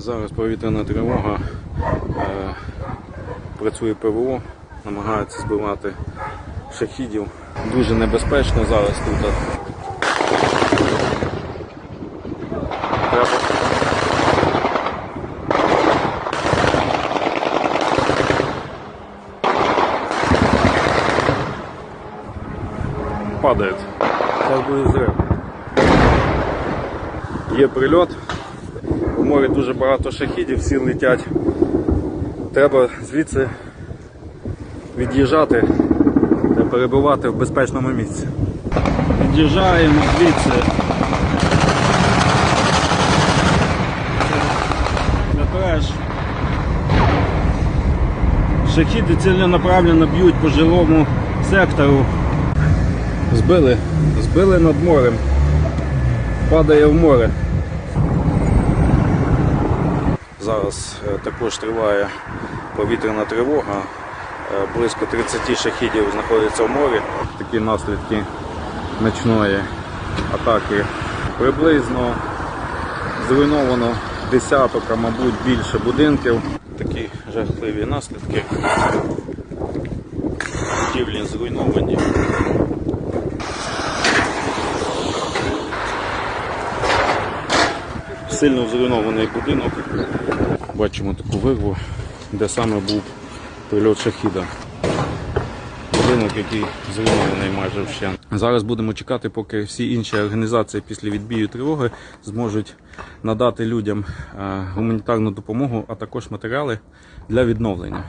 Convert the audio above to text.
Зараз повітряна тривога. Е, працює ПВО, намагається збивати шахідів. Дуже небезпечно зараз тут. Треба падает. Зараз буде зрив. Є прильот. Морі дуже багато шахідів, всі летять. Треба звідси від'їжджати та перебувати в безпечному місці. Від'їжджаємо звідси. Шахіди ціленаправленно б'ють по жилому сектору. Збили, збили над морем. Падає в море. Зараз е, також триває повітряна тривога. Е, Близько 30 шахідів знаходяться в морі. Такі наслідки ночної атаки. Приблизно зруйновано десяток, а мабуть більше будинків. Такі жахливі наслідки. Будівлі зруйновані. Сильно зруйнований будинок. Бачимо таку вирву, де саме був прильот шахіда. Будинок, який зруйнований майже вщен. Зараз будемо чекати, поки всі інші організації після відбію тривоги зможуть надати людям е, гуманітарну допомогу, а також матеріали для відновлення.